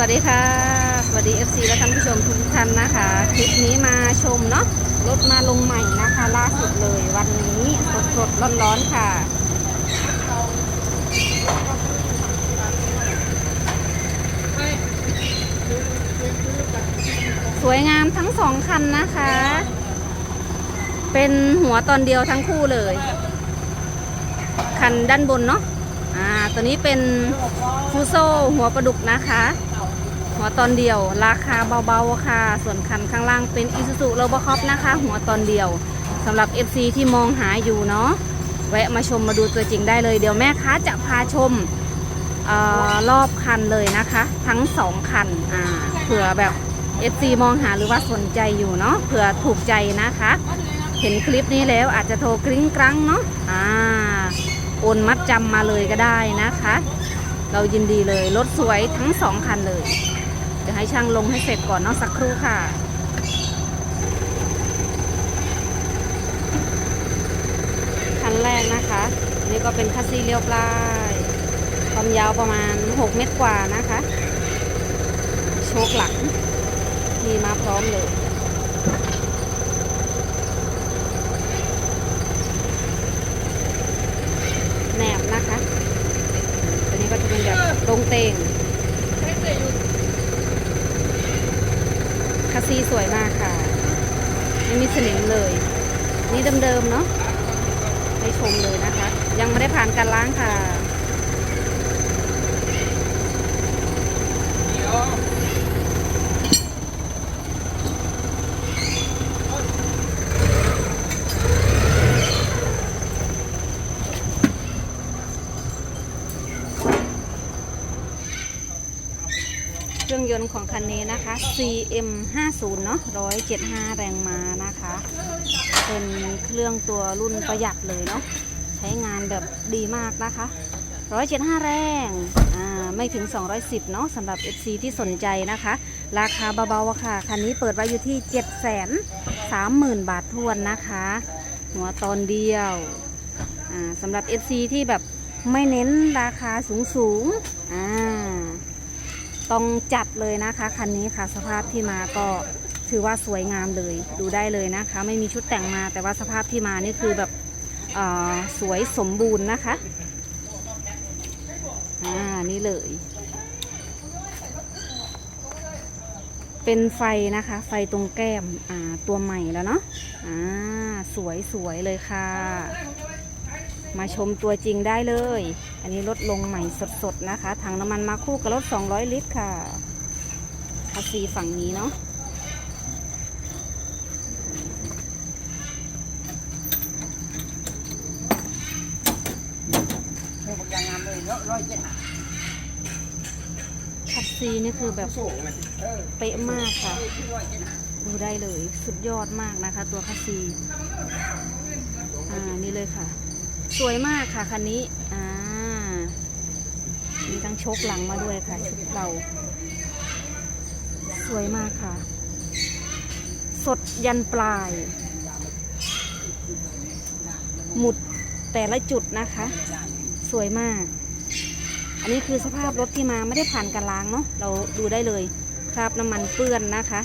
วัสดีค่ะ สวัสดี FC และท่านผู้ชมทุกท่านนะคะ คลิปนี้มาชมเนาะรถมาลงใหม่นะคะ ล่าสุดเลยวันนี้สดสดร้อนร้อนๆค่ะ สวยงามทั้งสองคันนะคะ เป็นหัวตอนเดียวทั้งคู่เลย คันด้านบนเนาะอ่าตัวนี้เป็นฟูโซหัวประดุกนะคะ หัวตอนเดียว ราคาเบาๆค่ะ ส่วนคันข้างล่างเป็น i s u z u r o b o c o p นะคะ หัวตอนเดียวสำหรับ FC ที่มองหาอยู่เนาะแวะมาชมมาดูตัวจริงได้เลย เดี๋ยวแม่ค้าจะพาชมออรอบคันเลยนะคะ ทั้งสองคันอ่าเผื่อแบบ FC มองหาหรือว่าสนใจอยู่เนาะเผื่อถูกใจนะคะ เห็นคลิปนี้แล้วอาจจะโทรกริ้งกรังเนาะอ่าโอนมัดจำมาเลยก็ได้นะคะ เรายินดีเลยรถสวยทั้งสองคันเลย ดี๋ยวให้ช่างลงให้เสร็จก่อนเนาะสักครู่ค่ะคันแรกนะคะนนี่ก็เป็นคัสซีเรียวปลายความยาวประมาณ 6 เมตรกว่านะคะ โชคหลังมีมาพร้อมเลย แหนบนะคะ ตัวนี้ก็จะเป็นแบบตรงเตงคาซีสวยมากค่ะ ไม่มีสนิมเลย นี่ เดิมๆเนาะให้ชมเลยนะคะ ยังไม่ได้ผ่านการล้างค่ะ เครื่องยนต์ของคันนี้นะคะ CM 50เนาะ175 แรงม้านะคะ เป็นเครื่องตัวรุ่นประหยัดเลยเนาะ ใช้งานแบบดีมากนะคะ 175 แรงอ่าไม่ถึง 210 เนาะสำหรับ FC ที่สนใจนะคะ ราคาเบาๆค่ะ คันนี้เปิดไว้อยู่ที่ 730,000 บาททวนนะคะ หัวตอนเดียวอ่าสำหรับ FC ที่แบบไม่เน้นราคาสูงๆอ่า ต้องจัดเลยนะคะคันนี้ค่ะสภาพที่มาก็ถือว่าสวยงามเลยดูได้เลยนะคะ ไม่มีชุดแต่งมาแต่ว่าสภาพที่มานี่คือแบบสวยสมบูรณ์นะคะอ่านี่เลย เป็นไฟนะคะ ไฟตรงแก้มอ่าตัวใหม่แล้วเนาะอ่าสวยสวยเลยค่ะ มาชมตัวจริงได้เลย อันนี้รถลงใหม่สดๆนะคะถังน้ำมันมาคู่กับรถ 200 ลิตรค่ะคาซีฝั่งนี้เนาะเธอบอกยางงามเลยเนาะร้อยเจ็ดหาคัสซีนี่คือแบบสูงเลยเออเป๊ะมากค่ะร้อยเจ็ดหาดูได้เลยสุดยอดมากนะคะ ตัวคัสซี อ่า นี่เลยค่ะ สวยมากค่ะคันนี้ อ่า มีทั้งชคหลังมาด้วยค่ะ ชุดเรา สวยมากค่ะ สดยันปลาย หมุดแต่ละจุดนะคะ สวยมาก อันนี้คือสภาพรถที่มาไม่ได้ผ่านการล้างเนาะ เราดูได้เลย คราบน้ำมันเปื้อนนะคะ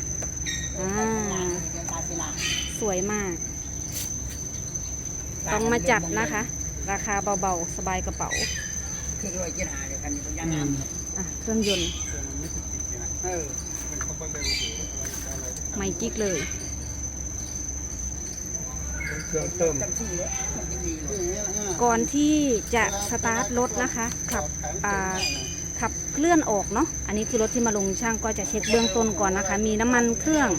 อ่า สวยมากต้องมาจัดนะคะ ราคาเบาๆ สบายกระเป๋าคือร้อยเจ็ดหาเดียวกันนี่บอกยางงามอะเครื่องยนต์เออไม่กิ๊กเลยเครื่องเติมกันที่เลยมันจะดีเลยเออก่อนที่จะสตาร์ทรถนะคะขับอ่าขับเคลื่อนออกเนาะอันนี้คือรถที่มาลงช่างก็จะเช็คเบื้องต้นก่อนนะคะ มีน้ำมันเครื่อง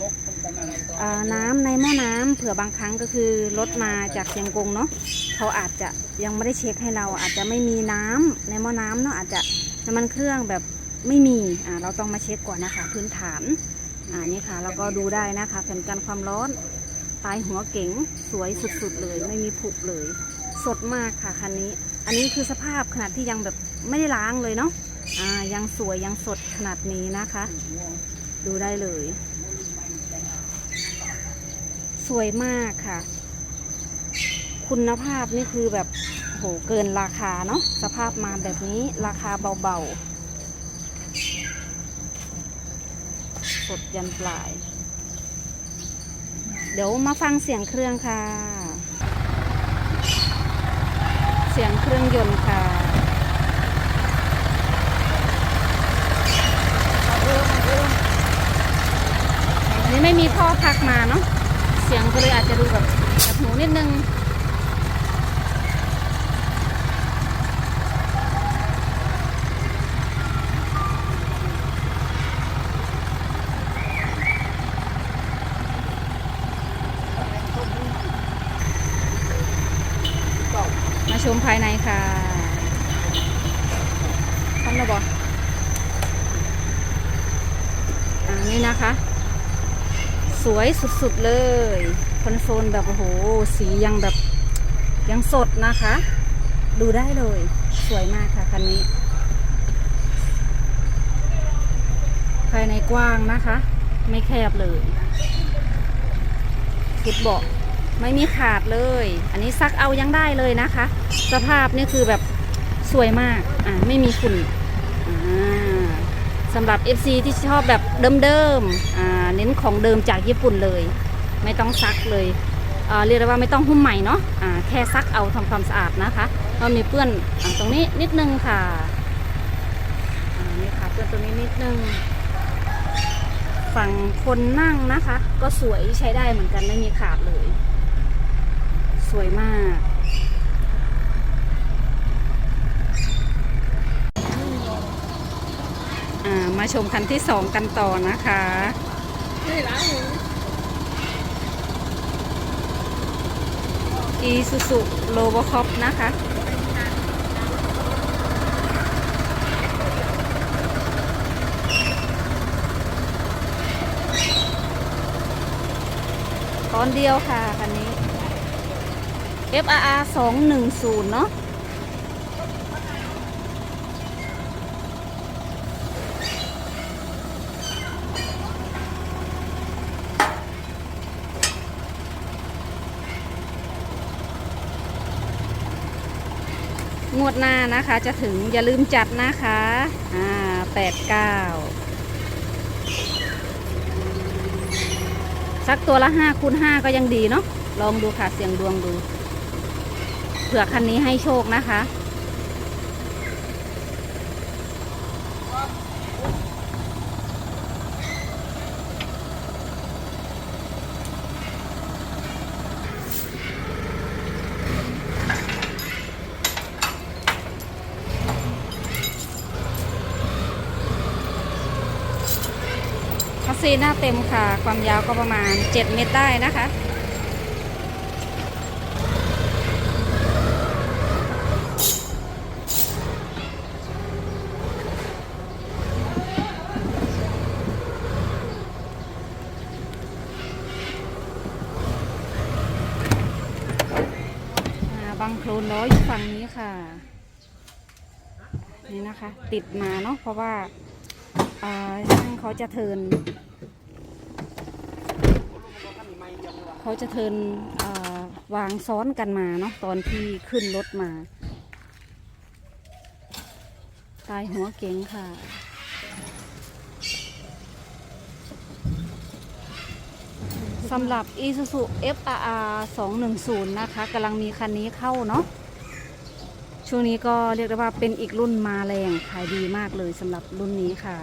อาน้ำในหม้อน้ำเผื่อบางครั้งก็คือรถมาจากเชียงกงเนาะ เขาอาจจะยังไม่ได้เช็คให้เราอาจจะไม่มีน้ำในหม้อน้ำเนาะอาจจะน้ำมันเครื่องแบบไม่มีอ่าเราต้องมาเช็คก่อนนะคะ พื้นฐานอ่านี่ค่ะแล้วก็ดูได้นะคะแผ่นกันความร้อนปลายหัวเก๋งสวยสุดๆเลย ไม่มีผุเลย สดมากค่ะคันนี้ อันนี้คือสภาพขนาดที่ยังแบบไม่ได้ล้างเลยเนาะอ่ายังสวยยังสดขนาดนี้นะคะ ดูได้เลย สวยมากค่ะ คุณภาพนี่คือแบบโหเกินราคาเนาะสภาพมาแบบนี้ราคาเบาๆ สดยันปลาย เดี๋ยวมาฟังเสียงเครื่องค่ะ เสียงเครื่องยนต์ค่ะอันนี้ไม่มีท่อพักมาเนาะเสียงก็เลยอาจจะดูแบบกับหูนิดนึง มาชมภายในค่ะพร้อมแล้วบออ่านี่นะคะ ส วยสุดๆเลยคอนโซลแบบโอ้โหสียังแบบยังสดนะคะ ดูได้เลย สวยมากค่ะคันนี้ ภายในกว้างนะคะ ไม่แคบเลยฟุตเบาะไม่มีขาดเลย อันนี้ซักเอายังได้เลยนะคะ สภาพนี่คือแบบสวยมาก อ่าไม่มีฝุ่นอ่า สำหรับ FC ที่ชอบแบบเดิมๆเน้นของเดิมจากญี่ปุ่นเลย ไม่ต้องซักเลยเรียกได้ว่าไม่ต้องหุ้มใหม่เนาะอ่าแค่ซักเอาทำความสะอาดนะคะก็มีเปื้อนอตรงนี้นิดนึงค่ะนี่ค่ะเปื้อนตรงนี้นิดนึงฝั่งคนนั่งนะคะ ก็สวยใช้ได้เหมือนกันไม่มีขาดเลย สวยมาก อ่า มาชมคันที่สองกันต่อนะคะอีซูซูโลโบคอปนะคะตอนเดียวค่ะคันนี้ FRR 210 เนาะ งวดหน้านะคะ จะถึงอย่าลืมจัดนะคะ อ่าแปดเก้าสักตัวละห้าคูณห้าก็ยังดีเนาะลองดูค่ะเสียงดวงดูเผื่อคันนี้ให้โชคนะคะ ซีหน้าเต็มค่ะ ความยาวก็ประมาณ 7 เมตรได้นะคะอ่างโคลนล้ออยู่ฝั่งนี้ค่ะ นี่นะคะ ติดมาเนาะเพราะว่าช่างเขาจะเทิน เขาจะเทินวางซ้อนกันมาเนาะตอนที่ขึ้นรถมา ตายหัวเก๋งค่ะสำหรับ Isuzu FRR 210 นะคะกำลังมีคันนี้เข้าเนาะช่วงนี้ก็เรียกได้ว่าเป็นอีกรุ่นมาแรงขายดีมากเลยสำหรับรุ่นนี้ค่ะ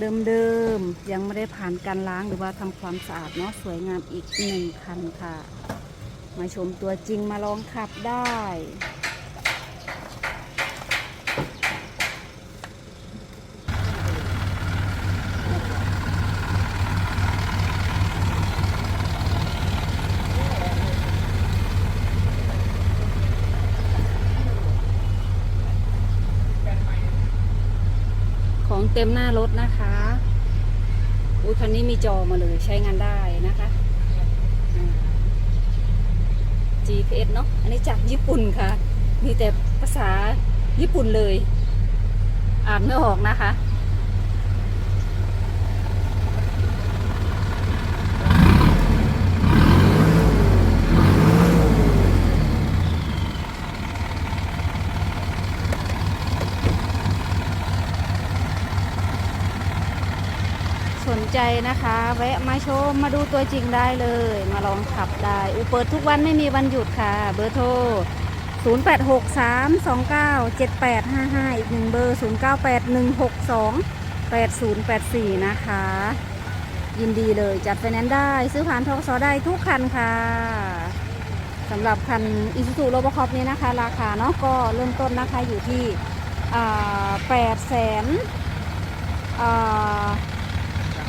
เดิมๆ ยังไม่ได้ผ่านการล้างหรือว่าทำความสะอาดเนาะสวยงามอีกหนึ่งคันค่ะ มาชมตัวจริงมาลองขับได้ของเต็มหน้ารถนะคะ คันนี้มีจอมาเลยใช้งานได้นะคะ GPS เนาะอันนี้จากญี่ปุ่นค่ะ มีแต่ภาษาญี่ปุ่นเลย อ่านไม่ออกนะคะ ใจนะคะ แวะมาชมมาดูตัวจริงได้เลย มาลองขับได้อุเปิดทุกวันไม่มีวันหยุดค่ะ เบอร์โทร 0 8 6 3 2 9 7 8 5 5 อีกหนึ่งเบอร์ 0 9 8 1 6 2 8 0 8 4 นะคะ ยินดีเลยจัดไฟแนนซ์ได้ ซื้อผ่านทกสได้ทุกคันค่ะสำหรับคันอิสุซูโรบคอปนี้นะคะ ราคาเนาะก็เริ่มต้นนะคะอยู่ที่แปดแสนอ่า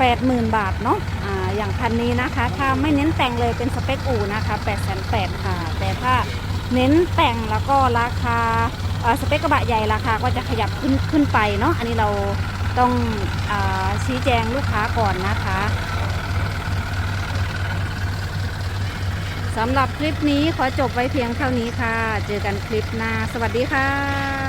80,000 บาทเนาะอ่อย่างคันนี้นะคะ ถ้าไม่เน้นแต่งเลยเป็นสเปคอู่นะคะ8 8 0 0 0ค่ะ แต่ถ้าเน้นแต่งแล้วก็ราคาสเปกกระบะใหญ่ราคาก็จะขยับขึ้นขึ้นไปเนาะอันนี้เราต้องอชี้แจงลูกค้าก่อนนะคะสำหรับคลิปนี้ขอจบไว้เพียงเท่านี้ค่ะ เจอกันคลิปหน้า สวัสดีค่ะ